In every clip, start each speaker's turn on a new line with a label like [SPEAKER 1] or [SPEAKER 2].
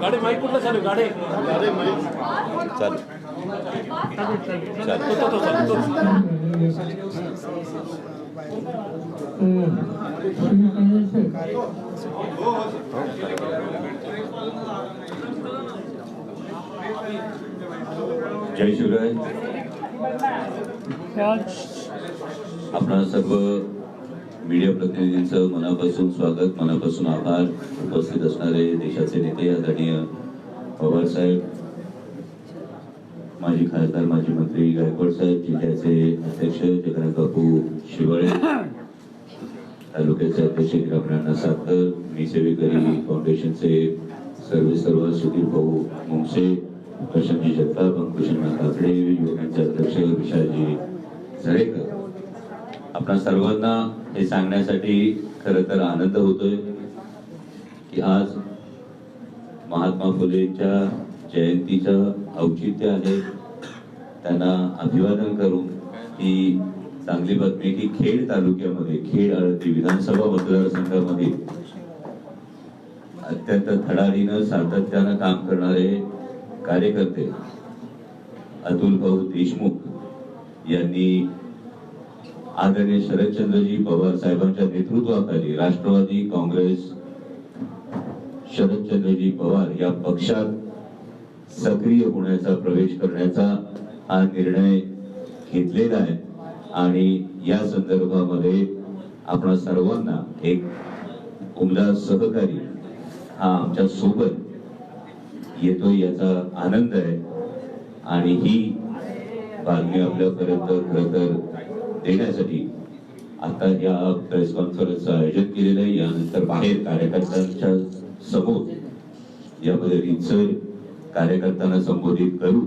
[SPEAKER 1] गाडी माईक कुठला चालू गाडी. तो तो तो
[SPEAKER 2] जय शिवराय. आपणा सर्व मीडिया प्रतिनिधींचं मनापासून स्वागत मनापासून आभार. उपस्थित असणारे देशाचे नेते आदरणीय पवार साहेब माजी खासदार माजी मंत्री गायकवाड साहेब जिल्ह्याचे अध्यक्ष जगन्नाथ बापू शिवाळे तालुक्याचे अध्यक्ष ग्रामराणा सातकर मी सेवेकरी फाउंडेशनचे सर्व सर्व सुधीर भाऊ मुंगसे प्रशांतजी जगताप अंकुशना काकडे युवकांचे अध्यक्ष विशालजी झरेकर. आपणा सर्वांना हे सांगण्यासाठी खर तर आनंद होतोय की आज महात्मा फुलेंच्या जयंतीचं औचित्य आहे. त्यांना अभिवादन करून ही चांगली बातमी की खेड तालुक्यामध्ये खेड आळती विधानसभा मतदारसंघामध्ये अत्यंत धडाडीनं सातत्यानं काम करणारे कार्यकर्ते अतुल भाऊ देशमुख यांनी आदरणीय शरदचंद्रजी पवार साहेबांच्या नेतृत्वाखाली राष्ट्रवादी काँग्रेस शरदचंद्रजी पवार या पक्षात सक्रिय होण्याचा प्रवेश करण्याचा हा निर्णय घेतलेला आहे. आणि या संदर्भामध्ये आपण सर्वांना एक उमदा सहकारी हा आमच्यासोबत येतो याचा आनंद आहे. आणि ही बातमी आपल्यापर्यंत खरं तर देण्यासाठी आता या प्रेस कॉन्फरन्सचं आयोजन केलेलं आहे. यानंतर बाहेर कार्यकर्त्यांच्या समोर यामध्ये रितसर कार्यकर्त्यांना संबोधित करून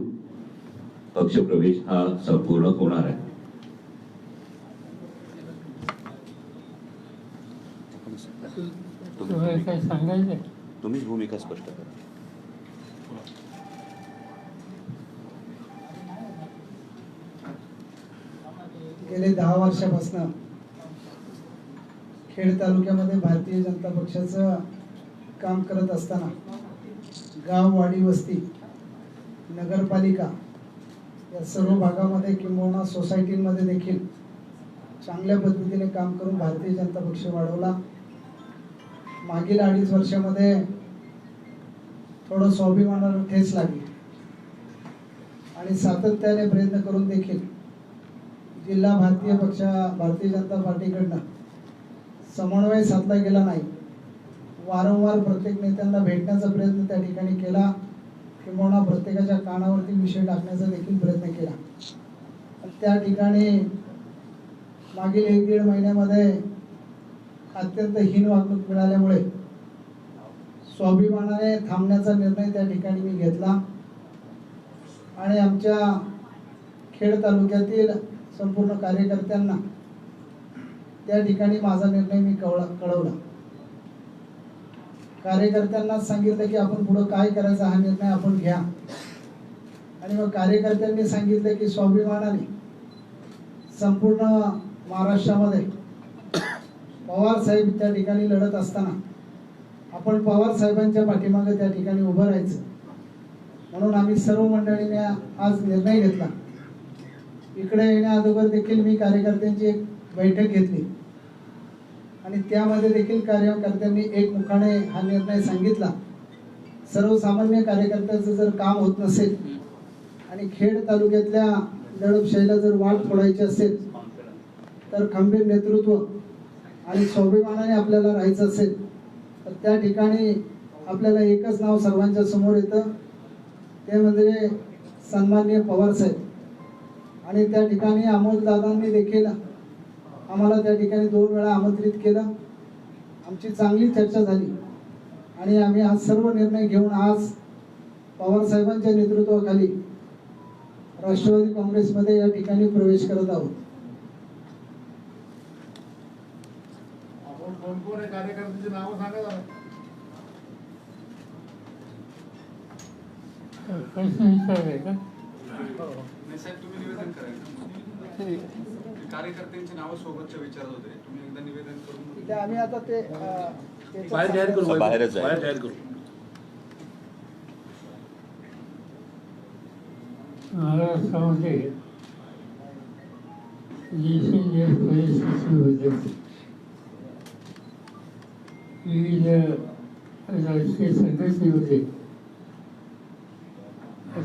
[SPEAKER 2] पक्षप्रवेश हा संपूर्ण होणार आहे? तुम्हीच भूमिका स्पष्ट करा.
[SPEAKER 3] गेले दहा वर्षापासून. खेड तालुक्यामध्ये भारतीय जनता पक्षाचं काम करत असताना गाव वाडी वस्ती नगरपालिका या सर्व भागामध्ये किंबहुना सोसायटींमध्ये देखील चांगल्या पद्धतीने काम करून भारतीय जनता पक्ष वाढवला. मागील अडीच वर्षामध्ये थोडं स्वाभिमानाला ठेच लागली. आणि सातत्याने प्रयत्न करून देखील जिल्हा भारतीय पक्षा भारतीय जनता पार्टीकडनं समन्वय साधला गेला नाही. वारंवार प्रत्येक नेत्यांना भेटण्याचा प्रयत्न त्या ठिकाणी केला. किंवा प्रत्येकाच्या कानावरती विषय टाकण्याचा देखील प्रयत्न केला. त्या ठिकाणी मागील एक दीड महिन्यामध्ये अत्यंत हीन वागणूक मिळाल्यामुळे स्वाभिमानाने थांबण्याचा निर्णय त्या ठिकाणी मी घेतला. आणि आमच्या खेड तालुक्यातील संपूर्ण कार्यकर्त्यांना त्या ठिकाणी माझा निर्णय मी कळला कळवला. कार्यकर्त्यांना सांगितलं की आपण पुढं काय करायचा हा निर्णय आपण घ्या. आणि मग कार्यकर्त्यांनी सांगितलं की स्वाभिमानाने संपूर्ण महाराष्ट्रामध्ये पवार साहेब त्या ठिकाणी लढत असताना आपण पवार साहेबांच्या पाठीमागे त्या ठिकाणी उभं राहायचं. म्हणून आम्ही सर्व मंडळीने आज निर्णय घेतला. इकडे येण्या अगोदर देखील मी कार्यकर्त्यांची एक बैठक घेतली. आणि त्यामध्ये देखील कार्यकर्त्यांनी एकमुखाने हा निर्णय सांगितला. सर्वसामान्य कार्यकर्त्याचं जर काम होत नसेल आणि खेड तालुक्यातल्या दडपशाहीला जर वाट फोडायची असेल तर खंबीर नेतृत्व आणि स्वाभिमानाने आपल्याला राहायचं असेल तर त्या ठिकाणी आपल्याला एकच नाव सर्वांच्या समोर येतं. ते म्हणजे सन्माननीय पवार साहेब. आणि त्या ठिकाणी अमोलदादांनी देखील आम्हाला त्या ठिकाणी दोन वेळा आमंत्रित केलं. आमची चांगली चर्चा झाली. आणि आम्ही हा सर्व निर्णय घेऊन आज पवार साहेबांच्या नेतृत्वाखाली राष्ट्रवादी काँग्रेसमध्ये या ठिकाणी प्रवेश करत आहोत.
[SPEAKER 4] कार्यकर्त्यांची नावं सांगा जरा
[SPEAKER 5] प्रश्न विचारायचा आहे का
[SPEAKER 6] नाही साहेब तुम्ही निवेदन करायचं कार्यकर्त्यांची नावं सोबतच्या विचारत होते. तुम्ही एकदा निवेदन करून
[SPEAKER 3] आम्ही आता ते
[SPEAKER 1] बाहेर जाहीर करू
[SPEAKER 7] बाहेरच आहे.
[SPEAKER 1] बाहेर जाहीर करू.
[SPEAKER 5] महाराष्ट्रामध्ये दिवसेंदिवस परिस्थिती बदलते विविध राजकीय संघटनेमध्ये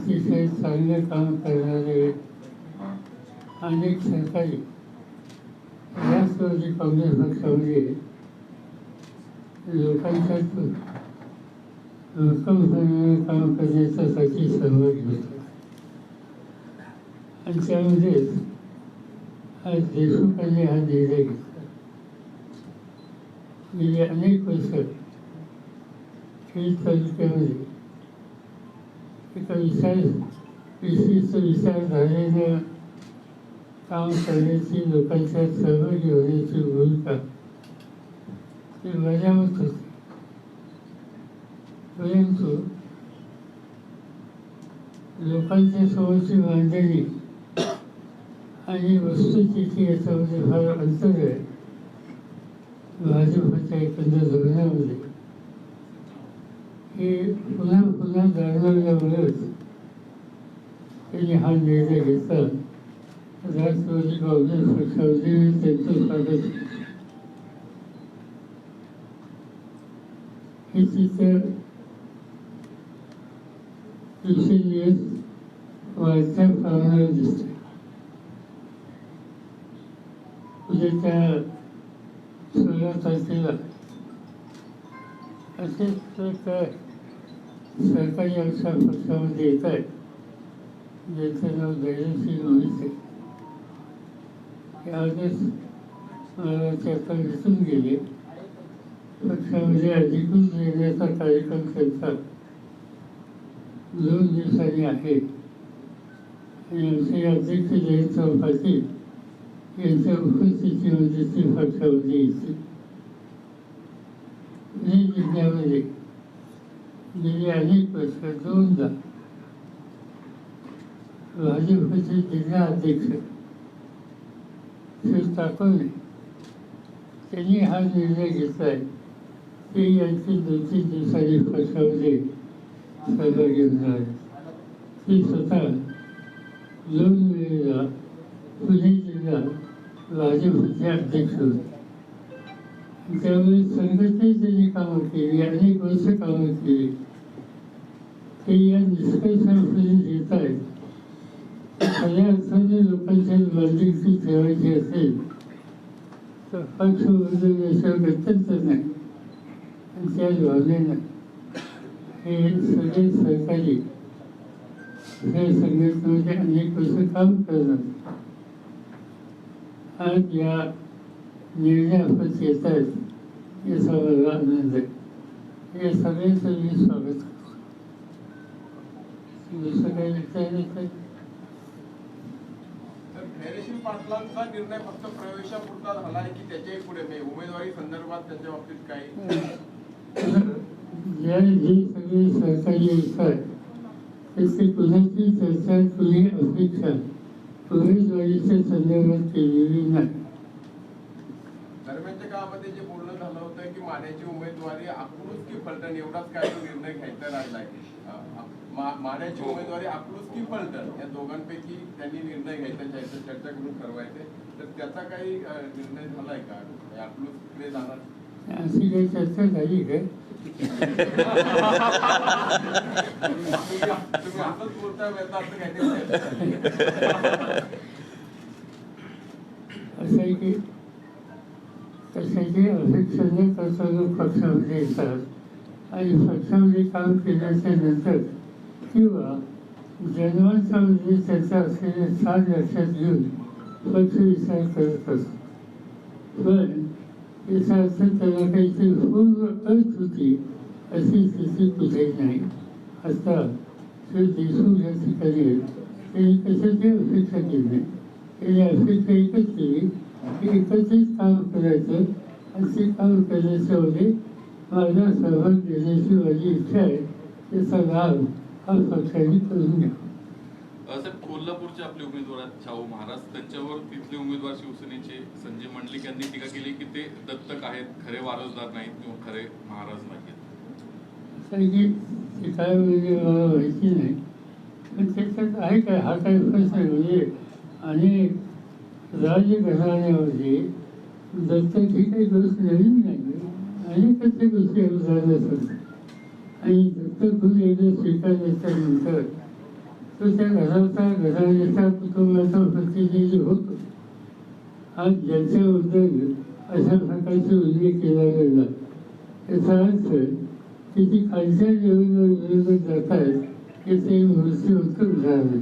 [SPEAKER 5] अतिशय चांगले काम करणारे अनेक सरकारी राष्ट्रवादी काँग्रेस पक्षामध्ये लोकांच्या लोकांसाठी काम करण्यासाठी सहभागी होता आणि त्यामध्येच आज देशमुखांनी हा निर्णय घेतला. गेले अनेक वर्ष खेड तालुक्यामध्ये एका विचार विशिष्ट झालेल्या काम करण्याची लोकांच्या सहभागी होण्याची भूमिका ते बजावत होते परंतु लोकांच्या समोरची मांडणी आणि वस्तुस्थिती याच्यामध्ये फार अंतर आहे भाजपच्या एकंदर धोरणामध्ये हे पुन्हा पुन्हा जाणवल्यामुळेच त्यांनी हा निर्णय घेतला. राष्ट्रवादी काँग्रेस पक्षामध्ये त्यांचं स्वागत. हे चित्र दिवसेंदिवस वाढत्या प्रमाणावर दिसते म्हणजे उद्याच्या सोळा तारखेला असेच काय सरकारी आमच्या पक्षामध्ये येत आहे ज्याचं नाव धैर्यसिंग मोहिते यावेळेस मला ते दिसून गेले. पक्षामध्ये अधिकृत देण्याचा कार्यक्रम त्यांचा दोन दिवसांनी आहे आमचे अध्यक्ष जयंत पाटील यांच्या उपस्थितीमध्ये ते पक्षामध्ये येते पुणे जिल्ह्यामध्ये गेली अनेक वर्ष दोनदा भाजपचे जिल्हा अध्यक्ष श्री ताकोने त्यांनी हा निर्णय घेतला आहे ते यांची दोन तीन दिवसांनी पक्षामध्ये सहभागी होणार आहे ती स्वतः दोन वेळेला पुणे जिल्हा भाजपचे अध्यक्ष होते. त्यामुळे संघटनेत त्यांनी कामं केली अनेक वर्ष कामं केली ते या निष्कर्षापर्यंत येत आहेत खऱ्या अर्थाने लोकांच्या बांधिलकी ठेवायची असेल तर पक्ष बदलण्याशिवाय गत्यंत नाही आणि त्या भावनेनं हे सगळे सहकारी या संघटनेमध्ये अनेक वर्ष काम करणार आज या निर्णयापत येत आहेत याचा मला आनंद आहे हे सगळ्यांचं मी स्वागत करतो दुसरं काही विचारायचं आहे?
[SPEAKER 6] तर धैर्यशील पाटलांचा निर्णय फक्त प्रवेशापुरता झाला आहे की त्याच्याही पुढे म्हणजे उमेदवारी संदर्भात त्याच्या बाबतीत काही
[SPEAKER 5] ज्या जे सगळे सरकारी आहेत त्याची कुणाची चर्चा कुणी अपेक्षा उमेदवारीच्या संदर्भात केलेली नाही
[SPEAKER 6] दरम्यानच्या काळामध्ये जे बोलणं झालं होतं की मान्याची उमेदवारी अकलूज की फलटण एवढाच काय तो निर्णय घ्यायचा राहिलाय अं, मा- मान्याची उमेदवारी अकलूज की फलटण या दोघांपैकी त्यांनी निर्णय घ्यायचा याचं चर्चा करून ठरवायचे तर त्याचा काही निर्णय झालाय का? अकलूजकडे जाणार?
[SPEAKER 5] अशी काही चर्चा झाली काय
[SPEAKER 6] तुम्ही असंच चर्चा आहे.
[SPEAKER 5] असं आहे की कशाची अपेक्षा न करता येतात आणि पक्षामध्ये काम केल्याच्यानंतर किंवा जन्माचा म्हणजे त्याचा असलेले स्थान लक्षात घेऊन पक्ष विचार करत असतो पण याचा अर्थ त्याला काहीतरी पूर्व अट होती अशी स्थिती कुठेही नाही आता ते देशमुख या ठिकाणी त्यांनी कशाची अपेक्षा केली त्यांनी अपेक्षा एकच केली की एकत्रित काम करायचं. आणि ते काम करण्याच्यामध्ये माझा सहभाग देण्याची माझी इच्छा आहे. त्याचा लाभ हा पक्षाने करून घ्या.
[SPEAKER 7] असं कोल्हा कोल्हापूरचे आपले उमेदवार आहेत शाहू महाराज. त्यांच्यावर तिथले उमेदवार शिवसेनेचे संजय मंडलिक यांनी टीका केली की ते दत्तक आहेत खरे वारसदार नाहीत किंवा खरे महाराज नाहीत.
[SPEAKER 5] ते काय म्हणजे मला माहिती नाही. पण त्याच्यात आहे काय हा काही प्रश्न म्हणजे आणि राजघराण्यामध्ये दत्तक ही काही गोष्ट नवीन नाही? आणि त्या गोष्टी अनुसार आणि दत्तक एकदा स्वीकारल्याच्यानंतर तो त्या घराचा घराण्याचा कुटुंबाचा प्रतिनिधी होतो आज ज्याच्याबद्दल अशा प्रकारचा उल्लेख केला गेला. याचा अर्थ की ती खालच्या लेवलवर विरोधक जात आहेत हे ते मृत्यू उदाहरण झाले.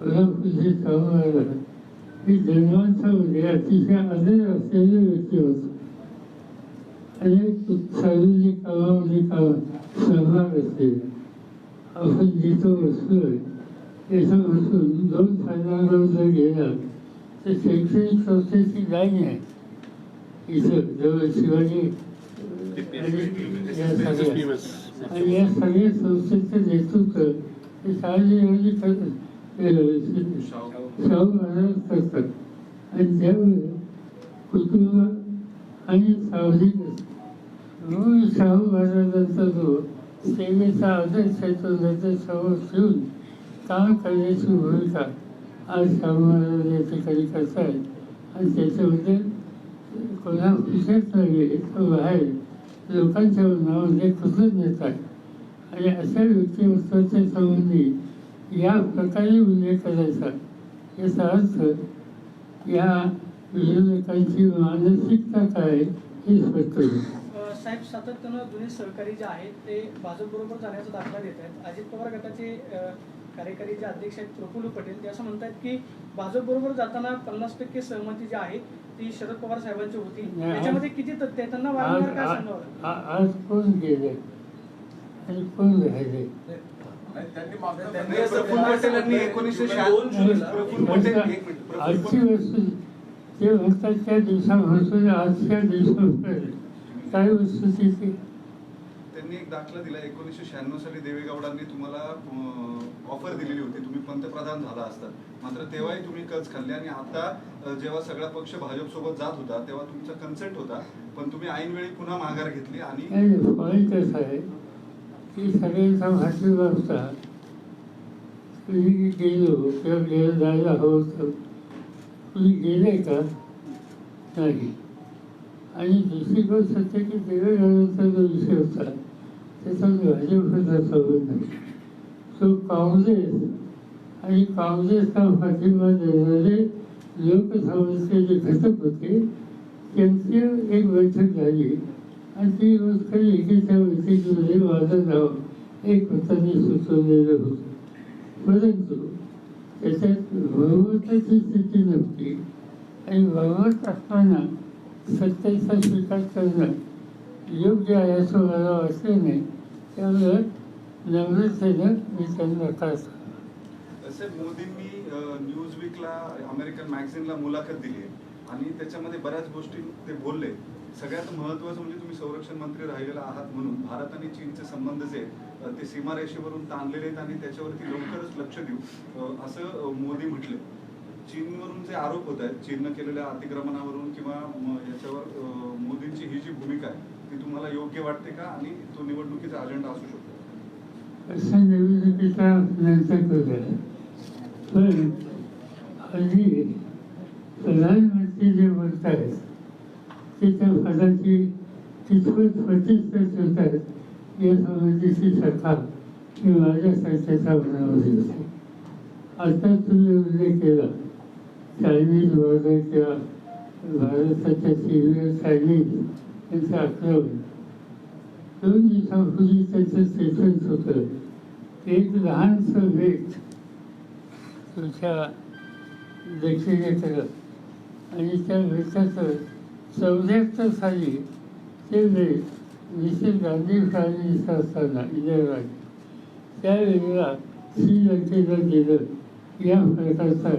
[SPEAKER 5] कोल्हापूरचे शाहू ही जन्मांच्यामध्ये अतिशय आदर असलेले व्यक्ती होते अनेक सार्वजनिक कामामध्ये काम सहभाग असेल आपण जिथं बसलोय त्याच्यापासून दोन साधारण जर गेला तर शैक्षणिक संस्थेची लाईन आहे इथं जवळ शिवाजी आणि या सगळ्या आणि या सगळ्या संस्थेचं नेतृत्व हे शहाजी करत शाहू महाराज करतात आणि त्यामुळे कुटुंब आणि सावधिक म्हणून शाहू महाराजांचा जो सेवेचा आदर्श आहे तो नजरेसमोर ठेवून काम करण्याची भूमिका आज शाहू महाराज या ठिकाणी करतायत आणि त्याच्यामध्ये कोल्हापूरच्याच नव्हे तर बाहेर लोकांच्या नावामध्ये कृतज्ञता आहे आणि अशा व्यक्तिमत्वाच्या संबंधी या प्रकारे उल्लेख करायचा. याचा अर्थ या विरोधकांची मानसिकता काय हे स्पष्ट होईल.
[SPEAKER 8] साहेब सातत्यानं जुने सहकारी जे आहेत ते भाजपबरोबर जाण्याचा दाखला देत आहेत. अजित पवार गटाचे कार्यकारी जे अध्यक्ष आहेत प्रफुल्ल पटेल ते असं म्हणतात की भाजपबरोबर जाताना पन्नास टक्के सहमती जी आहे ती शरद पवार साहेबांची होती. त्याच्यामध्ये किती तथ्य आहे त्यांना वारंवार काय सांगावं?
[SPEAKER 5] आज कोण गेले? आणि कोण राहिले?
[SPEAKER 4] प्रफुल्ल
[SPEAKER 5] आजची वस्तू ते म्हणतात त्या दिवसापासून आजच्या दिवसापर्यंत काय वस्तुस्थिती
[SPEAKER 4] त्यांनी एक दाखला दिला एकोणीसशे शहाण्णव साली देवेगौडांनी तुम्हाला ऑफर दिलेली होती. तुम्ही पंतप्रधान झाला असतात मात्र तेव्हाही तुम्ही कच खाल्ले आणि आता जेव्हा सगळा पक्ष भाजप सोबत जात होता तेव्हा तुमचा कन्सेंट होता. पण तुम्ही ऐनवेळी पुन्हा माघार घेतली आणि
[SPEAKER 5] ती की सगळ्यांचा भाषण असता तुम्ही गेलो किंवा गेलं जायला हवं होतं. तुम्ही गेले का? नाही. आणि दुसरी गोष्ट सत्य की देवेगडाचा जो विषय होता त्याचा भाजपचा संबंध नाही. तो काँग्रेस आणि काँग्रेसला पाठिंबा देणारे लोकसभेचे जे घटक होते त्यांची एक बैठक झाली. आणि ती गोष्ट एकेच्या बैठकीमध्ये माझं नाव एक मताने सुचवलेलं होतं. परंतु त्याच्यात भगवताची स्थिती नव्हती आणि भगवत असताना सत्तेचा स्वीकार करणं योग्य आहे असं मला वाटलं नाही. त्यामुळं नम्रतेनं मी त्यांना नकार
[SPEAKER 4] साहेब मोदींनी न्यूज वीकला अमेरिकन मॅगझिनला मुलाखत दिली आणि त्याच्यामध्ये बऱ्याच गोष्टी ते बोलले. सगळ्यात महत्त्वाचं म्हणजे तुम्ही संरक्षण मंत्री राहिलेला आहात म्हणून भारत आणि चीनचे संबंध जे ते सीमारेषेवरून ताणलेले आहेत आणि त्याच्यावरती लवकरच लक्ष देऊ असं मोदी म्हटले. चीनवरून जे आरोप होत आहेत चीननं केलेल्या अतिक्रमणावरून किंवा याच्यावर मोदींची ही जी भूमिका आहे ती तुम्हाला योग्य वाटते का? आणि तो निवडणुकीचा अजेंडा असू शकतो.
[SPEAKER 5] असं निवडणुकीचा पण प्रधानमंत्री जे बोलत आहेत ते त्या पदाची कितपत प्रतिष्ठा आहे या संबंधीची सरकार ही माझ्या सरकारच्या मनामध्ये होती आता तुम्ही उल्लेख केला. चायनीज वर्ग किंवा भारताच्या सिव्हिअर चायनीज यांचं आक्रमण. दोन दिवसापूर्वी त्याचं स्टेटमेंट होतं. एक लहानसं वेट तुमच्या दक्षिणेकडं आणि त्या वेटाचं चौऱ्याहत्तर साली ते विशेष गांधी गांधी प्रायमिनिस्ट असताना इंदिरा गांधी त्यावेळेला श्रीलंकेला गेलं या प्रकारचा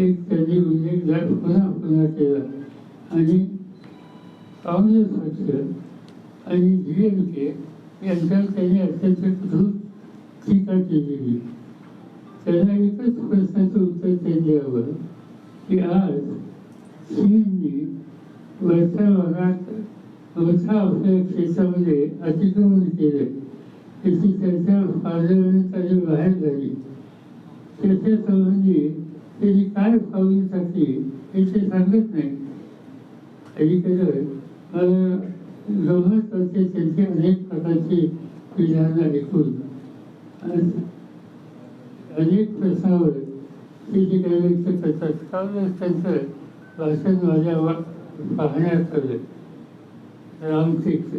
[SPEAKER 5] एक त्यांनी उल्लेख पुन्हा पुन्हा केला. आणि काँग्रेस पक्ष आणि डी एम के यांच्यावर त्यांनी अत्यंत क्रूर टीका केलेली. त्याला एकच प्रश्नाचं उत्तर त्यांनी हवं की आज चीनने वरच्या भागात मोठा आपल्या क्षेत्रामध्ये अतिक्रमण केलं. त्याची चर्चा पार्लमेंट बाहेर झाली? त्याच्या संबंधी काय पावली टाकली हे ते सांगत नाही. अलीकडं मला गमत करते त्यांची अनेक प्रकारची विधानं ऐकून अनेक प्रश्नावर ते जे काही व्यक्त करतात त्यावेळेस त्यांचं भाषण माझ्या वा- पाहण्यात आलं रामटेकचं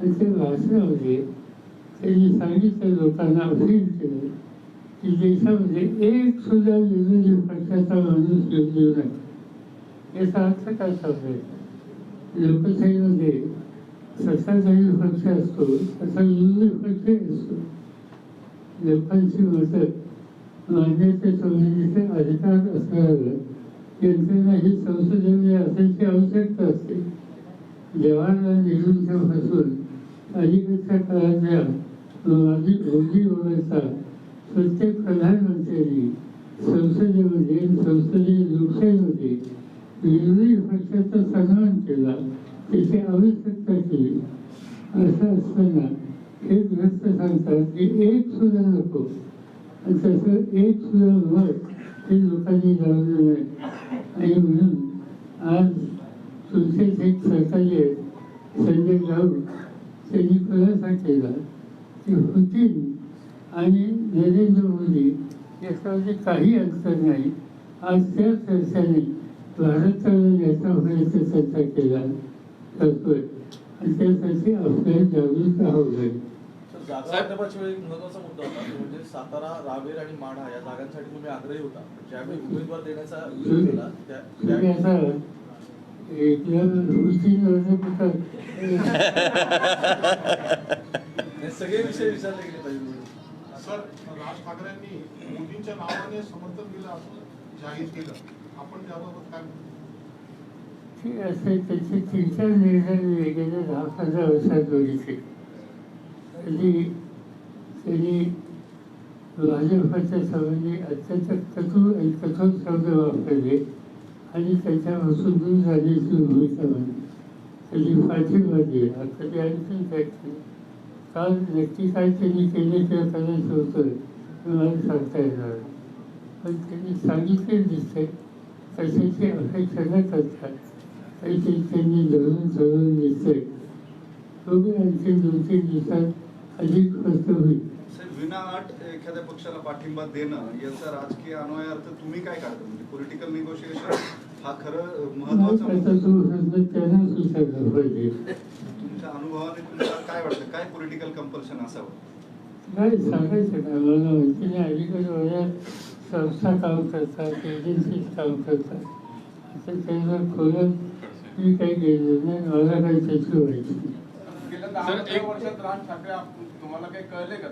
[SPEAKER 5] आणि त्या भाषणामध्ये त्यांनी सांगितलं लोकांना अपील केलं की देशामध्ये एक सुद्धा विरोधी पक्षाचा माणूस येऊ नये याचा अर्थ काय सांगायचा लोकशाहीमध्ये सत्ताधारी पक्ष असतो तसा विरोधी पक्ष असतो लोकांची मतं मांडण्याच्या संबंधीचे अधिकार असणारं यंत्रणा ही संसदेमध्ये असायची आवश्यकता असते जवाहरलाल नेहरूंच्या पासून अलीकडच्या काळातल्या माजी मोदी वगळता प्रत्येक प्रधानमंत्र्यांनी संसदेमध्ये संसदीय लोकशाहीमध्ये विरोधी पक्षाचा सन्मान केला त्याची आवश्यकता केली. असं असताना हे ग्रस्त सांगतात की एक सुद्धा नको. तसं एक सुद्धा मत हे लोकांनी लावलं नाही. आणि म्हणून आज तुमचेच एक सहकार्य संजय राऊत त्यांनी खुलासा केला की पुतीन आणि नरेंद्र मोदी याच्यामध्ये काही अंतर नाही आज त्या चर्चाने भारताला याचा होण्याचा चर्चा केला करतोय आणि त्यासाठी आपल्याला जागृत राहावं लागेल
[SPEAKER 9] एक महत्त्वाचा मुद्दा होता तो म्हणजे सातारा रावेर आणि माढा या जागांसाठी तुम्ही आग्रही होता. ज्यावेळी उमेदवार देण्याचा केला त्या हे सगळे विषय विचारले गेले पाहिजे
[SPEAKER 10] सर राज ठाकरेंनी मोदींच्या नावाने समर्थन दिलं असं जाहीर केलं. आपण त्याबाबत काय
[SPEAKER 5] असे त्याचे तीन चार निर्णय वेगळे दहा पंधरा वर्षात बघितले त्यांनी त्यांनी भाजपच्या संबंधी अत्यंत कठोर आणि कठोर शब्द वापरले आणि त्याच्यापासून दूर झाल्याची भूमिका म्हणली त्याची पाठिंबा दिला कधी आणखी काय काल? नक्की काय त्यांनी केले किंवा करायचं होतं हे मला सांगता येणार पण त्यांनी सांगितले दिसते कशाची अपेक्षा न करतात काहीतरी त्यांनी धरून धरून दिसते बघूया आणखी दोन तीन दिवसात अधिक स्पष्ट होईल
[SPEAKER 4] विनाअट एखाद्या पक्षाला पाठिंबा देणं याचा राजकीय अन्वयार्थ तुम्ही काय काढता? म्हणजे पॉलिटिकल निगोशिएशन हा खरं
[SPEAKER 5] महत्त्वाचा
[SPEAKER 4] तुमच्या अनुभवाने तुम्हाला काय वाटतं? काय पॉलिटिकल कंपल्शन असावं?
[SPEAKER 5] काय सांगायचं काय मला माहिती नाही अलीकडे संस्था काम करतात एजन्सीज काम करतात. आता त्यांना खोलत मी काही गेलो नाही. मला काही त्याची नाही.
[SPEAKER 6] दहा
[SPEAKER 7] सर, एक-
[SPEAKER 6] वर्षात राज ठाकरे आप- तुम्हाला काही कळले का?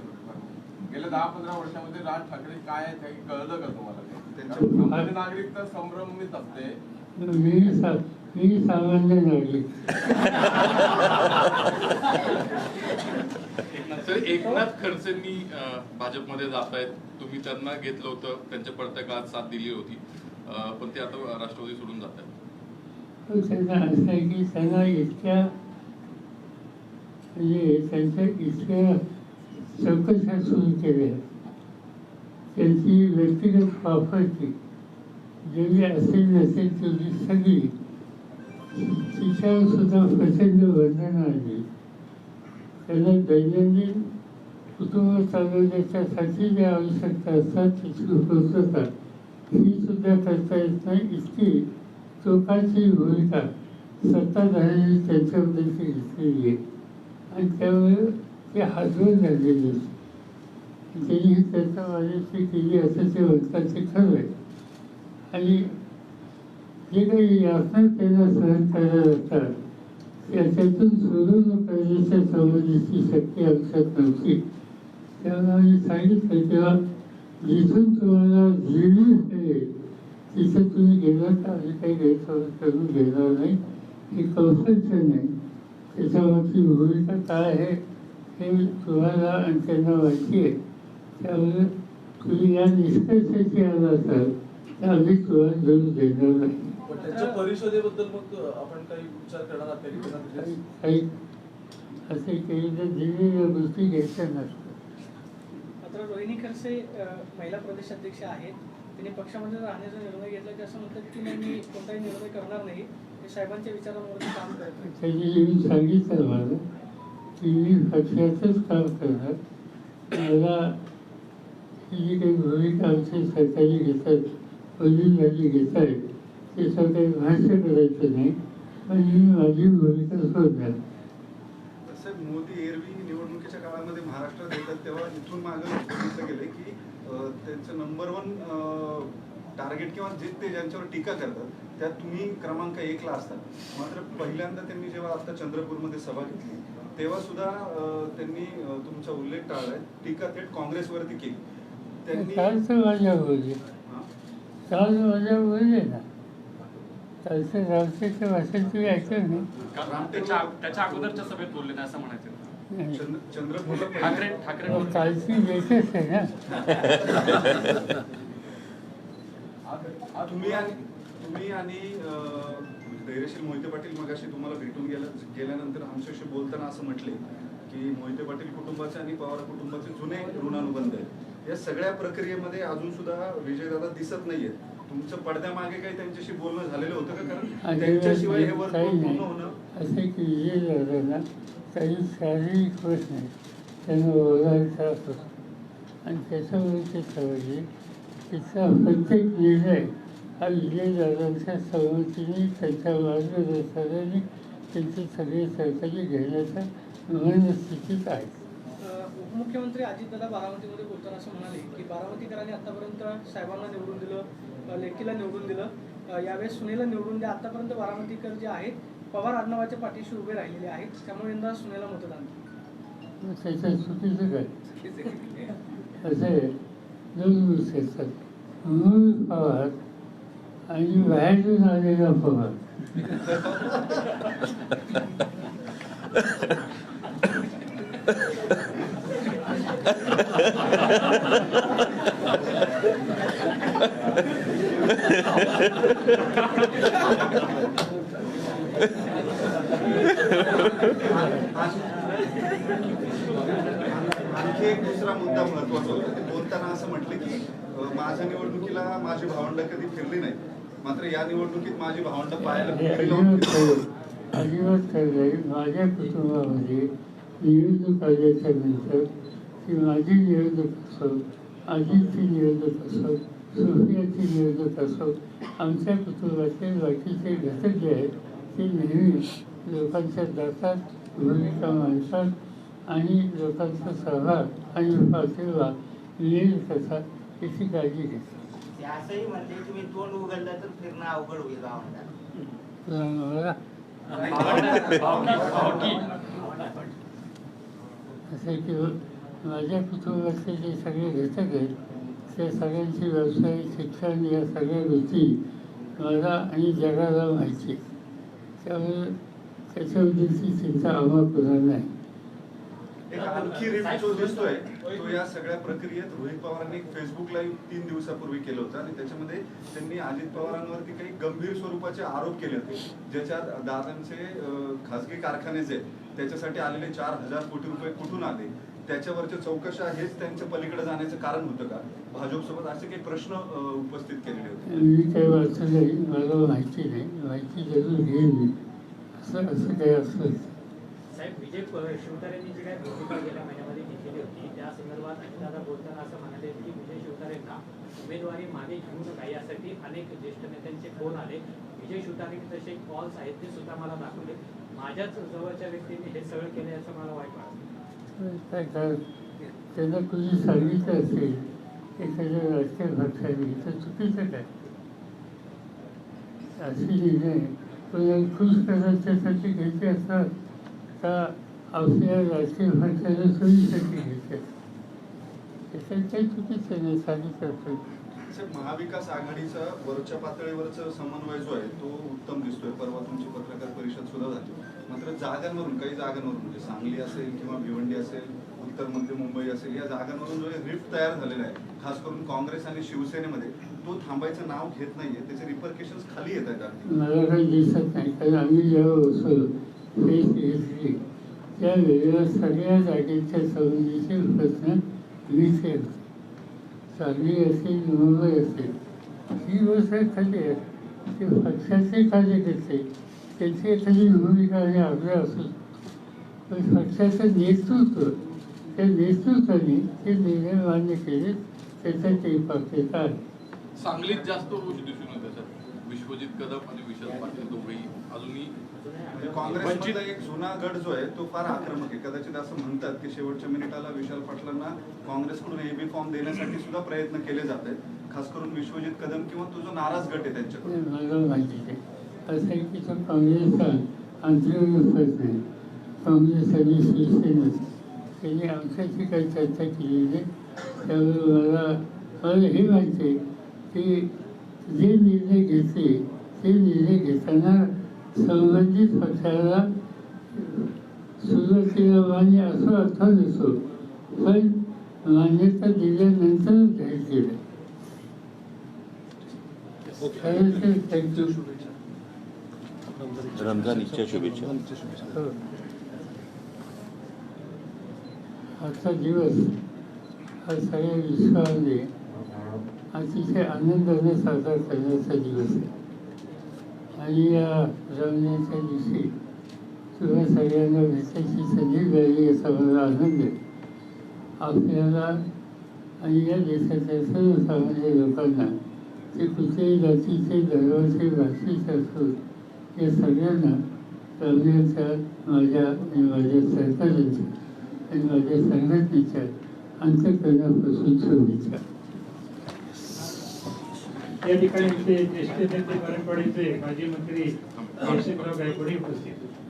[SPEAKER 6] गेल्या दहा पंधरा वर्षामध्ये राज ठाकरे काय काही कळलं का तुम्हाला नागरिक तर संभ्रमित असते.
[SPEAKER 5] मी मी सामान्य नागरिक.
[SPEAKER 7] सर एकनाथ खडसेंनी भाजपमध्ये जात आहेत. तुम्ही त्यांना घेतलं होतं. त्यांच्या पडत्या काळात साथ दिली होती. पण ते आता राष्ट्रवादी सोडून जात आहेत.
[SPEAKER 5] त्यांना असं आहे की त्यांना इतक्या म्हणजे त्यांच्या इतक्या चौकशा सुरू केल्या त्यांची व्यक्तिगत प्रॉपर्टी जरी असेल नसेल तेवढी सगळी तिच्यावर सुद्धा प्रचंड बंधनं आली त्यांना दैनंदिन कुटुंब चालवण्याच्यासाठी ज्या आवश्यकता असतात त्याची पूर्तता ही सुद्धा करता येत नाही. इतकी टोकाची भूमिका सत्ताधाऱ्यांनी त्यांच्याबद्दलची घेतलेली आहे. आणि त्यामुळे ते हातवर झालेले त्यांनी ही चर्चा माझ्याशी केली असं ते म्हणतात ते खरं आहे. आणि जे काही यातना त्यांना सहन करायला असतात त्याच्यातून सोडून करण्याच्या संबंधीची शक्ती आमच्यात नव्हती. त्यामुळे आम्ही सांगितलं तेव्हा जिथून तुम्हाला जीवी आहे तिथं तुम्ही गेला तर आम्ही काही गैरसमज करून घेणार नाही. हे कौशल्य नाही. त्याच्यावरची भूमिका काय आहे हे तुम्हाला आणि त्यांना माहिती आहे त्यामुळे तुम्ही या निष्कर्षाची आला तर तर आम्ही तुला घेऊन देणार नाही
[SPEAKER 9] पण त्यांच्या परिषदेबद्दल मग आपण काही विचार करणार
[SPEAKER 5] काही असे दिलेल्या गोष्टी घ्यायच्या नसतात.
[SPEAKER 8] मात्र रोहिणी महिला प्रदेशाध्यक्ष आहेत. त्यांनी पक्षामध्ये राहण्याचा निर्णय घेतला की असं म्हणतात की नाही मी कोणताही निर्णय करणार नाही. साहेबांच्या विचारांवरती काम करत
[SPEAKER 5] त्यांनी येऊन सांगितलं मला की मी पक्षाचंच काम करणार. मला ही जी काही भूमिका आमचे सरकारी घेतात वडीलधारी घेत आहेत त्याचं काही भाष्य करायचं नाही पण मी माझी भूमिका सोडणार.
[SPEAKER 4] साहेब मोदी एरवी निवडणुकीच्या काळामध्ये महाराष्ट्रात येतात तेव्हा इथून मागं बघितलं गेलं की त्यांचं नंबर वन टार्गेट किंवा जे ते ज्यांच्यावर टीका करतात त्यात तुम्ही क्रमांक एकला असतात. मात्र पहिल्यांदा त्यांनी जेव्हा आता चंद्रपूरमध्ये सभा घेतली तेव्हा सुद्धा त्यांनी तुमचा उल्लेख टाळलाय. टीका थेट काँग्रेसवरती केली. त्यांनी हां.
[SPEAKER 11] त्याच्या त्याच्या अगोदरच्या सभेत बोलले नाही असं म्हणायचं.
[SPEAKER 4] चंद्रपूरला
[SPEAKER 11] ठाकरे
[SPEAKER 5] ना.
[SPEAKER 4] तुम्ही आणि तुम्ही आणि धैर्यशील मोहिते पाटील मगाशी तुम्हाला भेटून गेल्या गेल्यानंतर आमच्याशी बोलताना असं म्हटले की मोहिते पाटील कुटुंबाचे आणि पवार कुटुंबाचे जुने ऋणानुबंध आहेत. या सगळ्या प्रक्रियेमध्ये अजून सुद्धा विजयदादा दिसत नाहीयेत. तुमचं पडद्यामागे काही त्यांच्याशी बोलणं झालेलं होतं का? कारण त्यांच्याशिवाय हे वर्क पूर्ण
[SPEAKER 5] नाही.
[SPEAKER 4] होणं
[SPEAKER 5] असे की दादांना काही शारीरिक प्रश्न आहेत. त्यांना ओरडायला त्रास होतो. आणि त्याच्यामुळे ते ठरवले तिचा प्रत्येक निर्णय हा विजय दादांच्या सहमतीने त्यांच्या मार्गदर्शनाने त्यांचे सगळे सहकारी घेण्याच्या मनस्थितीत आहेत
[SPEAKER 8] अ, उपमुख्यमंत्री अजितदादा बारामतीमध्ये बोलताना असं म्हणाले की बारामतीकरांनी आतापर्यंत साहेबांना निवडून दिलं लेकीला निवडून दिलं. यावेळेस सुनेला निवडून द्या. आतापर्यंत बारामतीकर जे आहेत पवार आडनावाच्या पाठीशी उभे राहिलेले आहेत. त्यामुळे यंदा सुनेला मतदान.
[SPEAKER 5] चुकीचं काय? असे दोन गोष्टी असतात मूळ पवार आणि बाहेरून आलेला पवार
[SPEAKER 4] आणखी एक दुसरा मुद्दा महत्त्वाचा होता. ते बोलताना असं म्हटलं की माझ्या निवडणुकीला माझी भावंड कधी फिरली नाही मात्र या निवडणुकीत माझी भावंड पाहायला
[SPEAKER 5] अजिबात नाही माझ्या कुटुंबामध्ये निवडणूक आल्याच्यानंतर ती माझी निवडणूक असो आजीची निवडणूक असो सोफियाची निवडणूक असो आमच्या कुटुंबाचे बाकीचे घटक जे आहेत ते नेहमी लोकांच्या जातात भूमिका मांडतात आणि लोकांचा सहभाग आणि पाठिंबा मिळेल कसा याची काळजी घेतात.
[SPEAKER 12] ते असंही तुम्ही तोंड उघडलं तर फिरणं अवघड होईल
[SPEAKER 5] की माझ्या कुटुंबातले जे सगळे घटक आहेत ते सगळ्यांची व्यवसाय शिक्षण या सगळ्या गोष्टी मला आणि जगाला माहिती त्यामुळे त्याच्याबद्दलची चिंता आम्हाला पुन्हा नाही.
[SPEAKER 4] एक आणखी रिप जो दिसतोय तो या सगळ्या प्रक्रियेत रोहित पवारांनी फेसबुक लाईव्ह तीन दिवसापूर्वी केलं होतं आणि त्याच्यामध्ये त्यांनी अजित पवारांवरती काही गंभीर स्वरूपाचे आरोप केले होते ज्याच्यात दादांचे खासगी कारखाने जे त्याच्यासाठी आलेले चार हजार कोटी रुपये कुठून आले त्याच्यावरच्या चौकशा हेच त्यांच्या पलीकडे जाण्याचं कारण होतं का? भाजपसोबत असे काही प्रश्न उपस्थित केलेले होते.
[SPEAKER 5] मी काही वाचलं नाही मला माहिती नाही माहिती जरूर घेईन असं असं काही असलं
[SPEAKER 13] साहेब विजय शिवतारेंनी जी काही भूमिका गेल्या महिन्यामध्ये घेतलेली होती त्या संदर्भात अजितदादा बोलताना असं म्हणाले की विजय शिवतारेंना उमेदवारी मागे घेऊ नका यासाठी अनेक ज्येष्ठ नेत्यांचे फोन आले. विजय शिवतारे तसे कॉल्स आहेत ते सुद्धा मला दाखवले. माझ्याच जवळच्या व्यक्तीने हे सगळं केलं याचं मला वाईट वाटतं.
[SPEAKER 5] काय काय? त्यांना कुणी सांगितलं असेल एखाद्या राजकीय पक्षाने तर चुकीचं काय? असे निर्णय खुश करायच्यासाठी घ्यायचे असतात. का आपल्या सोयीसाठी. त्याच्यात काही चुकीचं नाही
[SPEAKER 4] महाविकास आघाडीचा वरच्या पातळीवरचा समन्वय जो आहे तो उत्तम दिसतोय परवा तुमची पत्रकार परिषद सुद्धा झाली मात्र जागांवरून काही जागांवरून म्हणजे सांगली असेल किंवा भिवंडी असेल उत्तर मध्य मुंबई असेल या जागांवरून जो रिफ्ट तयार झालेला आहे खास करून काँग्रेस आणि शिवसेनेमध्ये तो थांबायचं नाव घेत नाहीये त्याचे रिपरकेशन खाली येत आहेत.
[SPEAKER 5] मला काही दिसत नाही कारण आम्ही जेव्हा बसलो डी त्या त्यावेळेला सगळ्या जागेच्या संबंधीचे प्रश्न विचार चालवी असेल मुंबई असेल. ही गोष्ट खाली आहे. ते पक्षाचे कार्यकर्ते त्यांची एखादी भूमिका आणि आग्रह असू पण पक्षाचं नेतृत्व त्या नेतृत्वाने ते निर्णय मान्य केले त्याच्यात ते पात्रता आहे.
[SPEAKER 7] सांगलीत जास्त विश्वजित कदम आणि विशाल पाटील दोघेही अजूनही
[SPEAKER 4] म्हणजे काँग्रेसमधला एक जुना गट जो आहे तो फार आक्रमक आहे. कदाचित असं म्हणतात की शेवटच्या मिनिटाला विशाल पाटलांना काँग्रेसकडून एबी फॉर्म देण्यासाठी सुद्धा प्रयत्न केले जात आहेत. खास करून विश्वजित कदम किंवा तो जो नाराज गट आहे त्यांच्याकडून.
[SPEAKER 5] आहे आहे काँग्रेसचा आहे काँग्रेस आणि शिवसेना त्यांनी आमच्याशी काही चर्चा केलेली नाही. त्यामुळे मला मला हे माहिती आहे की जे निर्णय घेतले ते निर्णय घेताना संबंधित पक्षाला सुरुवातीला मान्य असं अर्थ नसतो. पण मान्यता दिल्यानंतर केलं. थँक्यू
[SPEAKER 2] रमजानच्या शुभेच्छा.
[SPEAKER 5] हो. आजचा दिवस हा सगळ्या विश्वामध्ये अतिशय आनंदाने साजरा करण्याचा दिवस आहे. आणि या रमण्याच्या दिवशी तुम्हा सगळ्यांना भेटायची संधी मिळाली याचा मला आनंद आहे. आपल्याला आणि या देशाच्या सर्वसामान्य लोकांना ते कुठल्याही जातीचे धर्माचे भाषेचे असो या सगळ्यांना रमण्याच्या माझ्या आणि माझ्या सरकारांच्या आणि माझ्या संघटनेच्या अंतकरणापासून शुभेच्छा
[SPEAKER 14] या ठिकाणी ज्येष्ठ नेते मराठवाड्याचे माजी मंत्री जयसिंगराव गायकवाड उपस्थित? होते